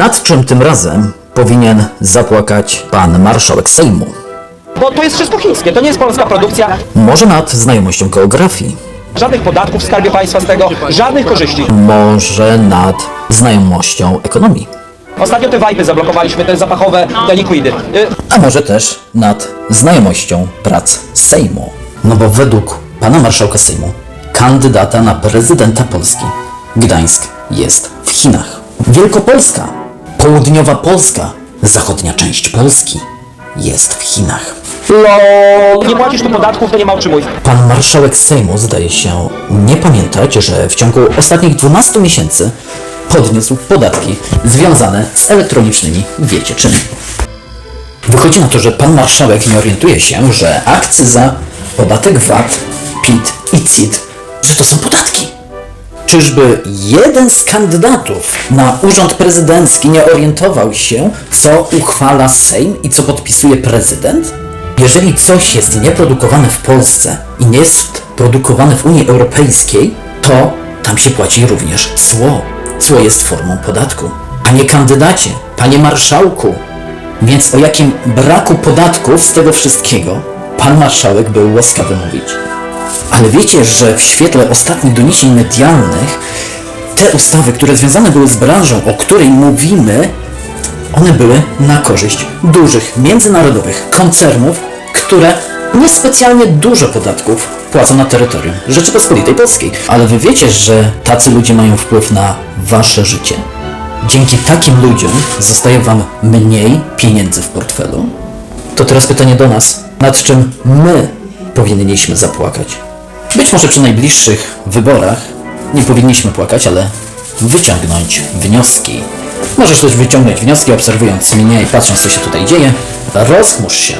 Nad czym tym razem powinien zapłakać pan marszałek Sejmu? Bo to jest wszystko chińskie, to nie jest polska produkcja. Może nad znajomością geografii? Żadnych podatków w skarbie państwa z tego, żadnych korzyści. Może nad znajomością ekonomii? Ostatnio te wajpy zablokowaliśmy, te zapachowe, te likwidy. Y, A może też nad znajomością prac Sejmu? No bo według pana marszałka Sejmu, kandydata na prezydenta Polski, Gdańsk jest w Chinach. Wielkopolska, południowa Polska, zachodnia część Polski jest w Chinach. LOL. Nie płacisz tu podatków, to nie ma mówić. Pan marszałek Sejmu zdaje się nie pamiętać, że w ciągu ostatnich 12 miesięcy podniósł podatki związane z elektronicznymi wiecie czym. Wychodzi na to, że pan marszałek nie orientuje się, że akcyza, podatek VAT, PIT i CIT, że to są podatki. Czyżby jeden z kandydatów na urząd prezydencki nie orientował się, co uchwala Sejm i co podpisuje prezydent? Jeżeli coś jest nieprodukowane w Polsce i nie jest produkowane w Unii Europejskiej, to tam się płaci również cło. Cło jest formą podatku. Panie kandydacie, panie marszałku, więc o jakim braku podatków z tego wszystkiego pan marszałek był łaskawy mówić? Ale wiecie, że w świetle ostatnich doniesień medialnych te ustawy, które związane były z branżą, o której mówimy, one były na korzyść dużych, międzynarodowych koncernów, które niespecjalnie dużo podatków płacą na terytorium Rzeczypospolitej Polskiej. Ale wy wiecie, że tacy ludzie mają wpływ na wasze życie. Dzięki takim ludziom zostaje wam mniej pieniędzy w portfelu. To teraz pytanie do nas. Nad czym my powinniśmy zapłakać? Być może przy najbliższych wyborach nie powinniśmy płakać, ale wyciągnąć wnioski. Możesz też wyciągnąć wnioski obserwując mnie i patrząc co się tutaj dzieje. Rozchmurz się.